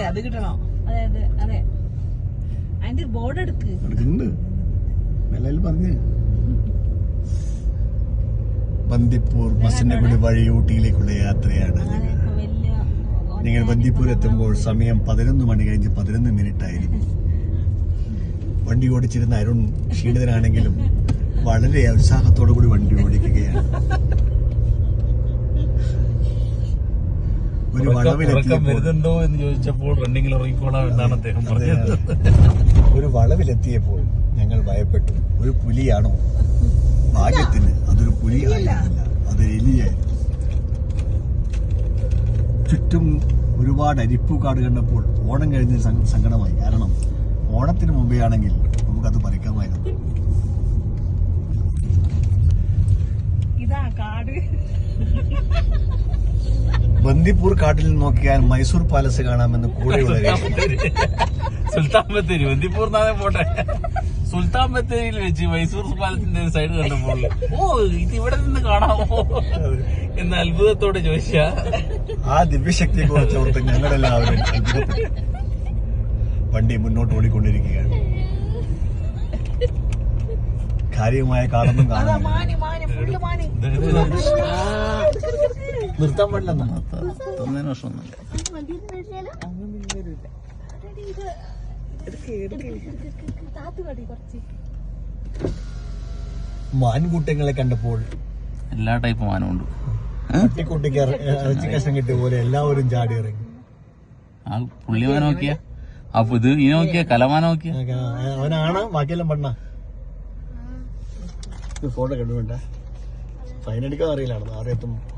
അതെ അത് കിട്ടണോ. അതെ അതെ അതെ. അതിന്റെ ബോർഡ് എടുക്ക്. എടുക്കുന്നുണ്ട്. നിലയിൽ പറഞ്ഞു ബന്ദിപ്പൂർ ബസിന്റെ കൂടി വഴി ഊട്ടിയിലേക്കുള്ള യാത്രയാണ് നിങ്ങൾ ബന്ദിപ്പൂർ എത്തുമ്പോൾ സമയം പതിനൊന്ന് മണി കഴിഞ്ഞ് പതിനൊന്ന് മിനിറ്റ് ആയിരുന്നു വണ്ടി ഓടിച്ചിരുന്ന അരുൺ ക്ഷീണിതനാണെങ്കിലും വളരെ ഉത്സാഹത്തോടു കൂടി വണ്ടി ഓടിക്കുകയാണ്. ഒരു വളവിലെത്തിയപ്പോൾ വരുന്നുണ്ടോ എന്ന് ചോദിച്ചപ്പോൾ റണ്ണിങ്ങിൽ ഉറങ്ങിക്കോളാം എന്നാണ് അദ്ദേഹം പറഞ്ഞത്. ഒരു വളവിലെത്തിയപ്പോൾ ഞങ്ങൾ ഭയപ്പെട്ടു. ഒരു പുലിയാണോ? ഭാഗ്യത്തിന് അതൊരു പുലി ആയിരുന്നില്ല. അത് എലിയായിരുന്നു ചുറ്റും ഒരുപാട് അരിപ്പൂക്കാട് കണ്ടപ്പോൾ ഓണം കഴിഞ്ഞ സങ്ക- സങ്കടമായി. കാരണം ഓണത്തിന് മുമ്പേ ആണെങ്കിൽ നമുക്കത് പറിക്കാമായിരുന്നു ഇതാ കാട് ബന്ദിപ്പൂർ കാട്ടിൽ നിന്ന് നോക്കിയാൽ മൈസൂർ പാലസ് കാണാമെന്ന് കൂടെയുള്ള സുൽത്താൻ ബത്തേരി ബന്ദിപ്പൂർ നാളെ പോട്ടെ. സുൽത്താൻ ബത്തേരിയിൽ വെച്ച് മൈസൂർ പാലത്തിന്റെ സൈഡ് കണ്ടപ്പോൾ ഓ ഇത് ഇവിടെ നിന്ന് കാണാമോ? എന്ന് അത്ഭുതത്തോടെ ചോദിച്ച ആ ദിവ്യശക്തിയെ കുറിച്ച് ഓർത്ത് ഞങ്ങളെല്ലാവരും വണ്ടി മുന്നോട്ട് ഓടിക്കൊണ്ടിരിക്കുകയാണ്. കാര്യമായ കാടൊന്നും കാണാൻ മാന് മാന് മാന് നിർത്താൻ പാടില്ലെന്നാ തൊന്നതിന് വർഷമൊന്നുമില്ല താത്തു കടി കുറച്ച് മാൻകൂട്ടങ്ങളെ കണ്ടപ്പോൾ എല്ലാ ടൈപ്പ് മാനമുണ്ട്. പട്ടിക്കുട്ടിക്ക് ഇറ- ഇറച്ചി കഷ്ണം കിട്ടിയ പോലെ എല്ലാവരും ചാടി ഇറങ്ങി. ആ പുള്ളിമാൻ നോക്കിയ? അപ്പൊ ഇത് ഈ നോക്കിയ? കലമാൻ നോക്കിയ? അവനാണ്? ബാക്കിയെല്ലാം പണ്ണ? ഫോട്ടോ കണ്ടു വേണ്ട ഫൈൻ അടിക്കാൻ അറിയില്ലായിരുന്നു. ആരെത്തും